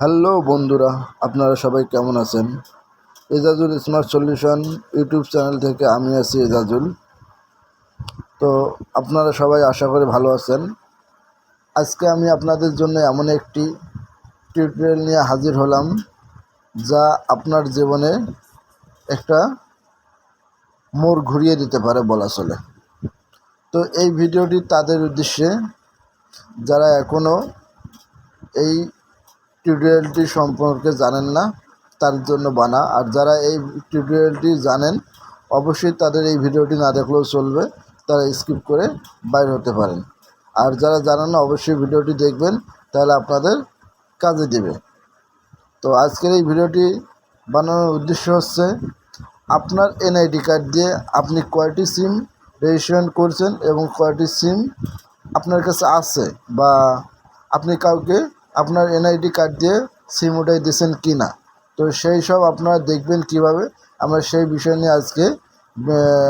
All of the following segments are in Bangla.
হ্যালো বন্ধুরা, আপনারা সবাই কেমন আছেন? Ejajul smart solution YouTube channel থেকে আমি আছি এজাজুল। তো আপনারা সবাই আশা করে ভালো আছেন। আজকে আমি আপনাদের জন্য এমন একটি টিউটোরিয়াল নিয়ে হাজির হলাম, যা আপনার জীবনে একটা মোড় ঘুরিয়ে দিতে পারে বলা চলে। তো এই ভিডিওটি তাদের উদ্দেশ্যে, যারা এখনও এই টিউটোরিয়ালটি সম্পর্কে জানেন না, তার জন্য বানা। আর যারা এই টিউটোরিয়ালটি জানেন, অবশ্যই তাদের এই ভিডিওটি না দেখলেও চলবে, তারা স্কিপ করে বাইর হতে পারেন। আর যারা জানেন না, অবশ্যই ভিডিওটি দেখবেন, তাহলে আপনাদের কাজে দেবে। তো আজকের এই ভিডিওটি বানানোর উদ্দেশ্য হচ্ছে, আপনার এনআইডি কার্ড দিয়ে আপনি কয়টি সিম রেজিস্ট্রেশন করছেন এবং কয়টি সিম আপনার কাছে আছে বা আপনি কাউকে আপনার এনআইডি কার্ড দিয়ে সিম উঠাই দিয়েছেন কি না তো সেই সব আপনারা দেখবেন কীভাবে। আমরা সেই বিষয় নিয়ে আজকে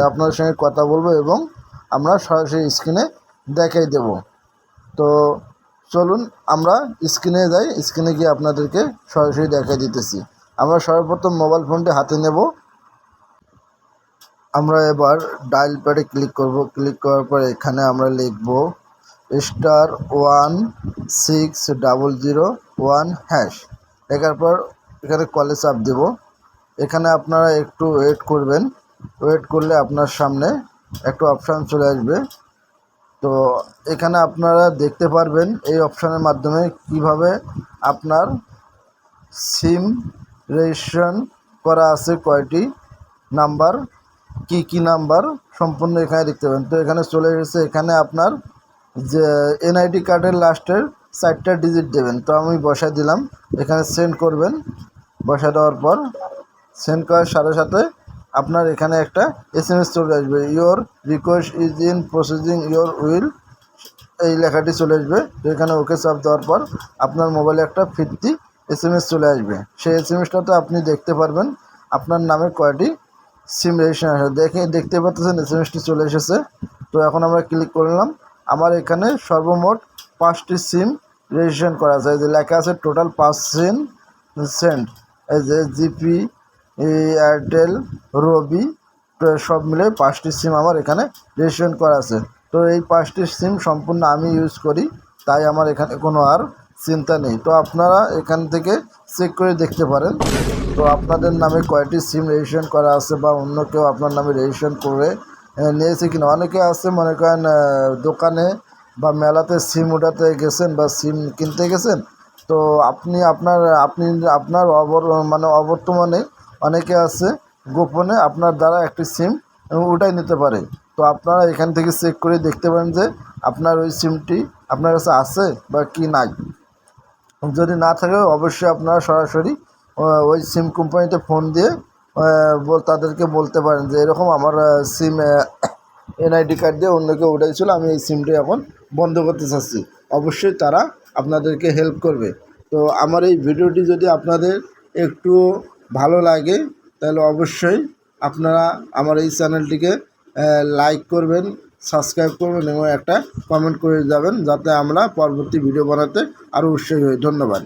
আপনার সঙ্গে কথা বলব এবং আমরা সরাসরি স্ক্রিনে দেখাই দেব। তো চলুন, আমরা স্ক্রিনে যাই, স্ক্রিনে গিয়ে আপনাদেরকে সরাসরি দেখাই দিতেছি। আমরা সর্বপ্রথম মোবাইল ফোনটি হাতে নেব। আমরা এবার ডায়াল প্যাডে ক্লিক করব। ক্লিক করার পর এখানে আমরা লিখব star one six double zero one hash. লেখার পর এখানে কলে চাপ দেব। এখানে আপনারা একটু ওয়েট করবেন। ওয়েট করলে আপনার সামনে একটা অপশান চলে আসবে। তো এখানে আপনারা দেখতে পারবেন এই অপশানের মাধ্যমে কীভাবে আপনার সিম রেজিস্ট্রেশন করা আছে, কয়টি নাম্বার, কি কি নাম্বার সম্পূর্ণ এখানে দেখতে পাবেন। তো এখানে চলে এসেছে, এখানে আপনার যে এনআইডি কার্ডের লাস্টের চারটা ডিজিট দেবেন। তো আমি বসায় দিলাম। এখানে সেন্ড করবেন। বসা দেওয়ার পর সেন্ড করার সাথে সাথে আপনার এখানে একটা এস এম এস চলে আসবে। Your request is in processing your will এই লেখাটি চলে আসবে। তো এখানে ওকে চাপ দেওয়ার পর আপনার মোবাইলে একটা ফিরতি এস এম এস চলে আসবে। সেই এস এম এসটাতে আপনি দেখতে পারবেন আপনার নামে কয়টি সিম রেজিস্ট্রেশন দেখে, দেখতে পাচ্ছেন এস এম এসটি চলে এসেছে। তো এখন আমরা ক্লিক করলাম আমার এখানে সর্বমোট পাঁচটি সিম রেজিস্ট্রেশন করা আছে। এই যে লেখা আছে টোটাল পাঁচ সিম সেন্ট এই যে জিপি এয়ারটেল, রবি সব মিলে পাঁচটি সিম আমার এখানে রেজিস্ট্রেশন করা আছে। তো এই পাঁচটি সিম সম্পূর্ণ আমি ইউজ করি, তাই আমার এখানে কোনো আর চিন্তা নেই। তো আপনারা এখান থেকে চেক করে দেখতে পারেন। তো আপনাদের নামে কয়টি সিম রেজিস্ট্রেশন করা আছে বা অন্য কেউ আপনার নামে রেজিস্ট্রেশন করে নিয়েছে কিনা? অনেকে আছে, মনে করেন দোকানে বা মেলাতে সিম উঠাতে গেছেন বা সিম কিনতে গেছেন। তো আপনি আপনার আপনি আপনার অবর মানে অবর্তমানে অনেকে আছে গোপনে আপনার দ্বারা একটি সিম উঠাই নিতে পারে। তো আপনারা এখান থেকে চেক করে দেখতে পারেন যে আপনার ওই সিমটি আপনার কাছে আছে বা কি নাই। যদি না থাকে, অবশ্যই আপনারা সরাসরি ওই সিম কোম্পানিতে ফোন দিয়ে তাদেরকে বলতে পারেন যে এরকম আমার সিম এনআইডি কার্ড দিয়ে অন্য কেউ উঠাইছিল, আমি এই সিমটি এখন বন্ধ করতে চাচ্ছি। অবশ্যই তারা আপনাদেরকে হেল্প করবে। তো আমার এই ভিডিওটি যদি আপনাদের একটু ভালো লাগে, তাহলে অবশ্যই আপনারা আমার এই চ্যানেলটিকে লাইক করবেন সাবস্ক্রাইব করবেন এবং একটা কমেন্ট করে যাবেন, যাতে আমরা পরবর্তী ভিডিও বানাতে আরও উৎসাহী হই। ধন্যবাদ।